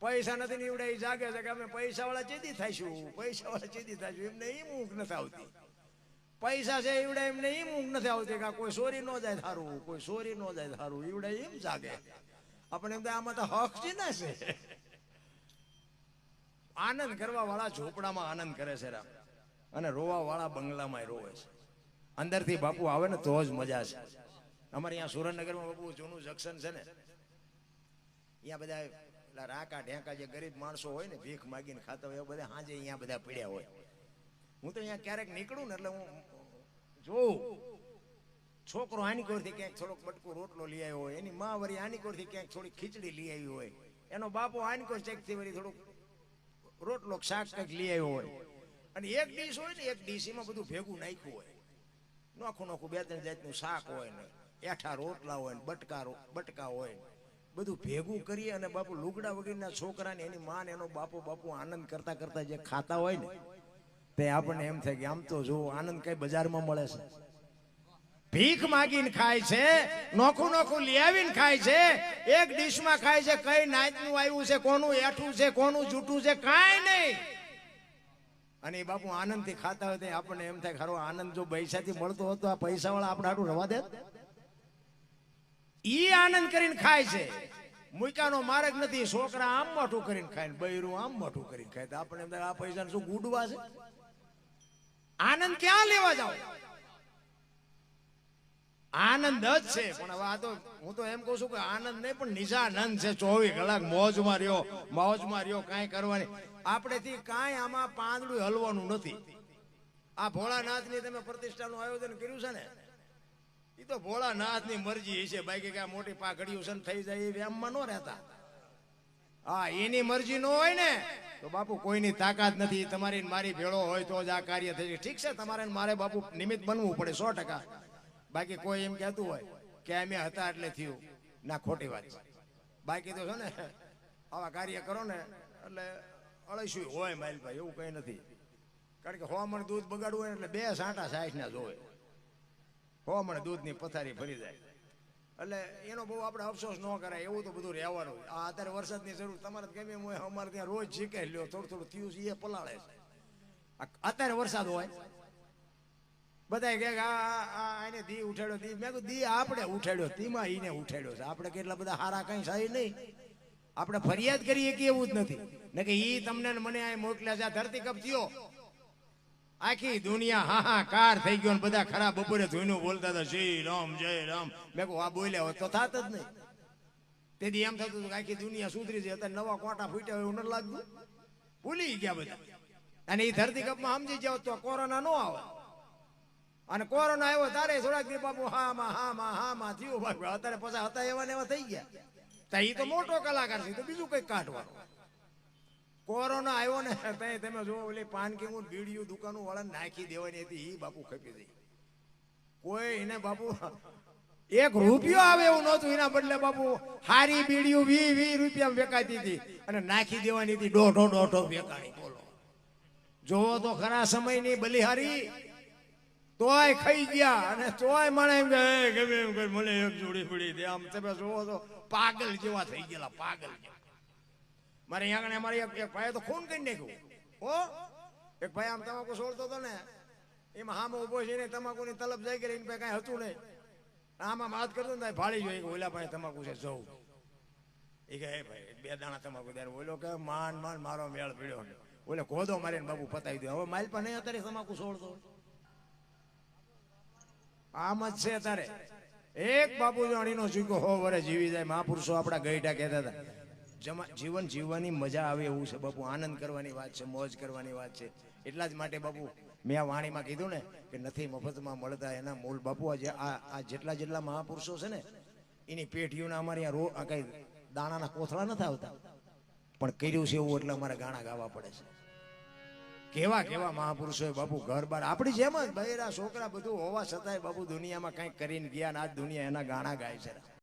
પૈસા નથી ને ઈવડે ઈ જાગે છે કે અમે પૈસા વાળા ચેદી થાઈશું પૈસા વાળા ચેદી થાઈશું એમને ઈ ઊંઘ નથી આવતી. પૈસા છે એવડે એમને એમ ઊંઘ નથી આવતી કે કોઈ ચોરી ન જાય થારું, કોઈ ચોરી ન જાય થારું. એવડે એમ જાગે. આપણે એમ આમાં તો હક છે ને છે? આનંદ કરવા વાળા ઝોપડામાં આનંદ કરે છે રામ. અને રોવા વાળા બંગલામાં રોવે છે. અંદરથી બાપુ આવે ને તો જ મજા છે. અમારે અહીંયા સુરેન્દ્રનગરમાં બાપુ જૂનું જંકશન છે ને. અહીંયા બધા પેલા રાકા ઢેંકા જે ગરીબ માણસો હોય ને, ભીખ માગીને ખાતા હોય, એવા બધા હાજે અહીંયા બધા પીડ્યા હોય. હું તો અહીંયા ક્યારેક નીકળું ને એટલે હું જોઉં. છોકરો આની કોરથી ક્યાંક થોડોક બટકું રોટલો લઈ આવ્યો હોય, એની મા વળી આની કોરથી ક્યાંક થોડી ખીચડી લઈ આવી હોય, એનો બાપો આની કોર ચેકથી વળી થોડુંક રોટલો શાક કંઈક લઈ આવ્યો હોય. અને એક ડીશ હોય ને, એક ડીશ એમાં બધું ભેગું નાખ્યું હોય. નોખું નોખું બે ત્રણ જાતનું શાક હોય ને, એઠા રોટલા હોય ને, બટકા બટકા હોય ને. બધું ભેગું કરી અને બાપુ લુગડા વગેરેના છોકરાને એની માં એનો બાપુ બાપુ આનંદ કરતા કરતા જે ખાતા હોય ને, તે આપણને એમ થાય કે આમ તો જો આનંદ કઈ બજારમાં મળે છે. ભીખ માગીને ખાય છે, નોખું નોખું લઈ આવીને ખાય છે, એક ડીશમાં ખાય છે, કઈ નાચનું આવ્યું છે, કોનું એઠું છે, કોનું જૂઠું છે, કાંઈ નહીં. અને એ બાપુ આનંદથી ખાતા હોય આપણને એમ થાય ખરો આનંદ જો પૈસાથી મળતો હતો આ પૈસા વાળા આપણે આટલું રવા દે ઈ આનંદ કરીને ખાય છે. મુકાનો માર્ગ નથી. છોકરા આમ મોટું કરીને ખાય ને બૈરું આમ મોટું કરીને ખાય. આપણે એમ આ પૈસા શું ગુડવા છે? આનંદ ક્યાં લેવા જાવ? આનંદ જ છે, પણ હવે આ તો હું તો એમ કહું છું કે આનંદ નહીં, પણ નિશાનંદ છે. ચોવીસ કલાક મોજમાં રહ્યો મોજમાં રહ્યો, કાંઈ કરવાની. આપણેથી કાંઈ આમાં પાંદડું હલવાનું નથી. આ ભોળાનાથની તમે પ્રતિષ્ઠાનું આયોજન કર્યું છે ને? એ તો ભોળાનાથની મરજી છે બાકી કે મોટી પાઘડીઓ છે થઈ જાય એ વ્યામમાં ન રહેતા. હા, એની મરજી ન હોય ને, તો બાપુ કોઈની તાકાત નથી. તમારી મારી ભેળો હોય તો જ આ કાર્ય થઈ. ઠીક છે, તમારે ને મારે બાપુ નિમિત્ત બનવું પડે સો ટકા. બાકી કોઈ એમ કહેતું હોય કે અમે હતા એટલે થયું. ના, ખોટી વાત બાકી તો છે ને, આવા કાર્ય કરો ને, એટલે અળસ્યું હોય માઇલભાઈ, એવું કઈ નથી. કારણ કે હોમણ દૂધ બગાડવું હોય એટલે બે સાંટા સાઠ ના જોવે હોમણ દૂધની પથારી ભરી જાય. એટલે એનો બહુ આપણે અફસોસ ન કરાય, એવું તો બધું રહેવાનું. આ અત્યારે વરસાદની જરૂર, તમારે ગમે એમ હોય, અમારે ત્યાં રોજ શીખાઈ લ્યો, થોડું થોડું થયું એ પલાળે છે. અત્યારે વરસાદ હોય. બધા કે આ એને દી ઉઠાડ્યો, દી. મેં દી આપણે ઉઠાડ્યો દીમાં ઈને ઉઠાડ્યો છે. આપણે કેટલા બધા હારા કઈ સારી નહીં. આપણે ફરિયાદ કરીએ કે એવું જ નથી. ને કે ઈ તમને મને આ મોકલ્યા છે ધરતી કપ થયો. આખી દુનિયા હાહાકાર થઈ ગયો બધા ખરાબ બપોરે ધોઈનું બોલતા હતા શ્રી રામ, જય રામ. મેં કહું, આ બોલ્યા હોત તો થાત જ નહીં. તેથી એમ થતું હતું કે આખી દુનિયા સુધરી છે અત્યારે નવા કોટા ફૂટ્યા હોય એવું લાગ્યું ભૂલી ગયા બધા. અને એ ધરતી કપમાં સમજી જાવ તો કોરોના નો આવે. અને કોરોના આવ્યો તારે થોડાક દી બાપુ હા માં હા માં હા માં થયું બાપુ. અત્યારે પછી હતા એવા ને એવા થઈ ગયા. તો એ તો મોટો કલાકાર છે, તો બીજું કંઈક કાઢવાનું. કોરોના આવ્યો ને. ત્યાં તમે જો ઓલી પાન કે હું બીડીયું દુકાનું વાળા નાખી દેવાની હતી એ બાપુ ખપી દઈ કોઈ એને બાપુ એક રૂપિયો આવે એવું નહોતું એના બદલે બાપુ હારી બીડીયું વી વી રૂપિયા વેકાતી હતી અને નાખી દેવાની હતી દોઢો દોઢો વેકાઈ બોલો. જોવો તો ખરા સમયની બલિહારી. તોય ખાઈ ગયા અને તોય મને એમ કે "એ, ગમે એમ મને એક જોડી પડી દે. આમ તમે જોવો તો પાગલ જેવા થઈ ગયેલા પાગલ જેવા. મારે અહીંયા આગળ અમારે એક ભાઈએ તો ખૂન કરી નાખ્યું. ઓ એક ભાઈ આમ તમાકુ છોડતો હતો ને, એમાં હામો ઊભો છે ને, તમાકુની તલબ જાય ગઈ એને કાંઈ હતું નહીં. આમાં વાત કરતો ને ભાળી જોઈએ કે, ઓલા ભાઈ તમાકુ છે જવું એ કહે ભાઈ, બે દાણા તમાકુ ત્યારે ઓલો કે, માન માન, મારો મેળ પીડ્યો ઓલે ગોદો મારીને બાબુ પતાવી દે. હવે માઇલ પણ નહીં અત્યારે તમાકુ છોડતો આમ જ છે અત્યારે. એક બાપુ જાણીનો ચૂક્યો હો વરે જીવી જાય. મહાપુરુષો આપણા ગઈઢા કહેતા હતા. જીવન જીવવાની મજા આવે એવું છે. બાપુ, આનંદ કરવાની વાત છે, મોજ કરવાની વાત છે. એટલા જ માટે બાપુ, મેં આ વાણીમાં કીધું ને કે નથી મફતમાં મળતા એના મૂળ બાપુ, આ જે- આ જેટલા જેટલા મહાપુરુષો છે ને, એની પેઢીઓના અમારે રો, આ કઈ દાણાના કોથળા નથી આવતા. પણ કર્યું છે એવું એટલે અમારે ગાણા ગાવા પડે છે. કેવા કેવા મહાપુરુષો બાપુ, ઘર બાર. આપણી જેમ જ બૈરા, છોકરા બધું હોવા છતાંય બાપુ દુનિયામાં કંઈક કરીને ગયા ને આજ દુનિયા એના ગાણા ગાય છે.